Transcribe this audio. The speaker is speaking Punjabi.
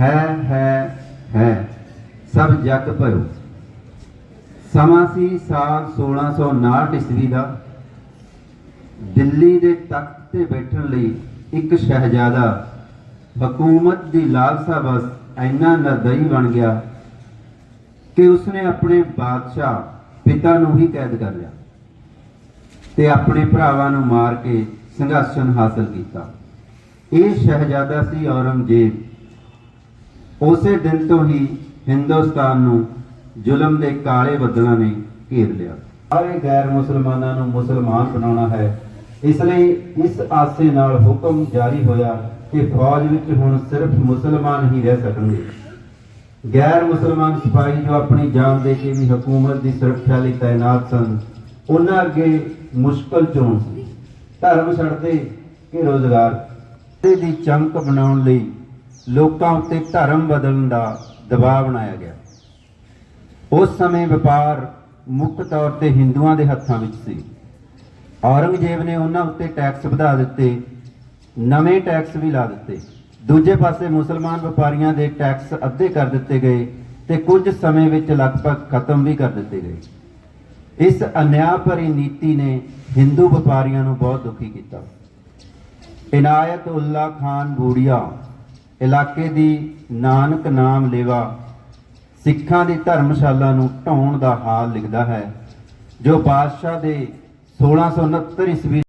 ਹੈ ਹੈ ਹੈ। ਸਭ ਜਗ ਭਇਓ ਸਮਾਂ ਸੀ ਸਾਲ 1659 ਈਸਵੀ ਦਾ। ਦਿੱਲੀ ਦੇ ਤਖਤ ਤੇ ਬੈਠਣ ਲਈ ਇੱਕ ਸ਼ਹਿਜ਼ਾਦਾ ਹਕੂਮਤ ਦੀ ਲਾਲਸਾ ਬਸ ਐਨਾ ਨਰਦਈ ਬਣ ਗਿਆ ਕਿ ਉਸਨੇ ਆਪਣੇ ਬਾਦਸ਼ਾਹ ਪਿਤਾ ਨੂੰ ਹੀ ਕੈਦ ਕਰ ਲਿਆ ਤੇ ਆਪਣੇ ਭਰਾਵਾਂ ਨੂੰ ਮਾਰ ਕੇ ਸਿੰਘਾਸਨ ਹਾਸਲ ਕੀਤਾ। ਇਹ ਸ਼ਹਿਜ਼ਾਦਾ ਸੀ ਔਰੰਗਜ਼ੇਬ। ਉਸੇ ਦਿਨ ਤੋਂ ਹੀ ਹਿੰਦੁਸਤਾਨ ਨੂੰ ਜ਼ੁਲਮ ਦੇ ਕਾਲੇ ਬੱਦਲਾਂ ਨੇ ਘੇਰ ਲਿਆ। ਸਾਰੇ ਗੈਰ ਮੁਸਲਮਾਨਾਂ ਨੂੰ ਮੁਸਲਮਾਨ ਬਣਾਉਣਾ ਹੈ। ਇਸ ਲਈ ਇਸ ਆਸੇ ਨਾਲ ਹੁਕਮ ਜਾਰੀ ਹੋਇਆ ਕਿ ਫੌਜ ਵਿੱਚ ਹੁਣ ਸਿਰਫ ਮੁਸਲਮਾਨ ਹੀ ਰਹਿ ਸਕਣਗੇ। ਗੈਰ ਮੁਸਲਮਾਨ ਸਿਪਾਹੀ ਜੋ ਆਪਣੀ ਜਾਨ ਦੇ ਕੇ ਵੀ ਹਕੂਮਤ ਦੀ ਸੁਰੱਖਿਆ ਲਈ ਤਾਇਨਾਤ ਸਨ, ਉਹਨਾਂ ਅੱਗੇ ਮੁਸ਼ਕਲ ਚੋਣ ਸੀ। ਧਰਮ ਛੱਡਦੇ ਕਿ ਰੋਜ਼ਗਾਰ। ਦੀ ਚਮਕ ਬਣਾਉਣ ਲਈ ਲੋਕਾਂ ਉੱਤੇ ਧਰਮ ਬਦਲਣ ਦਾ ਦਬਾਅ ਬਣਾਇਆ ਗਿਆ। ਉਸ ਸਮੇਂ ਵਪਾਰ ਮੁੱਖ ਤੌਰ ਤੇ ਹਿੰਦੂਆਂ ਦੇ ਹੱਥਾਂ ਵਿੱਚ ਸੀ। ਔਰੰਗਜ਼ੇਬ ਨੇ ਉਹਨਾਂ ਉੱਤੇ ਟੈਕਸ ਵਧਾ ਦਿੱਤੇ, ਨਵੇਂ ਟੈਕਸ ਵੀ ਲਾ ਦਿੱਤੇ। ਦੂਜੇ ਪਾਸੇ ਮੁਸਲਮਾਨ ਵਪਾਰੀਆਂ ਦੇ ਟੈਕਸ ਅੱਧੇ ਕਰ ਦਿੱਤੇ ਗਏ ਤੇ ਕੁਝ ਸਮੇਂ ਵਿੱਚ ਲਗਭਗ ਖਤਮ ਵੀ ਕਰ ਦਿੱਤੇ ਗਏ। ਇਸ ਅਨਿਆਂ ਭਰੀ ਨੀਤੀ ਨੇ ਹਿੰਦੂ ਵਪਾਰੀਆਂ ਨੂੰ ਬਹੁਤ ਦੁਖੀ ਕੀਤਾ। ਇਨਾਇਤ ਉੱਲਾ ਖਾਨ ਬੂੜੀਆ ਇਲਾਕੇ ਦੀ ਨਾਨਕ ਨਾਮ ਲੇਵਾ ਸਿੱਖਾਂ ਦੀ ਧਰਮਸ਼ਾਲਾ ਨੂੰ ਢਾਉਣ ਦਾ ਹਾਲ ਲਿਖਦਾ ਹੈ, ਜੋ ਬਾਦਸ਼ਾਹ ਦੇ 1669 ਈਸਵੀ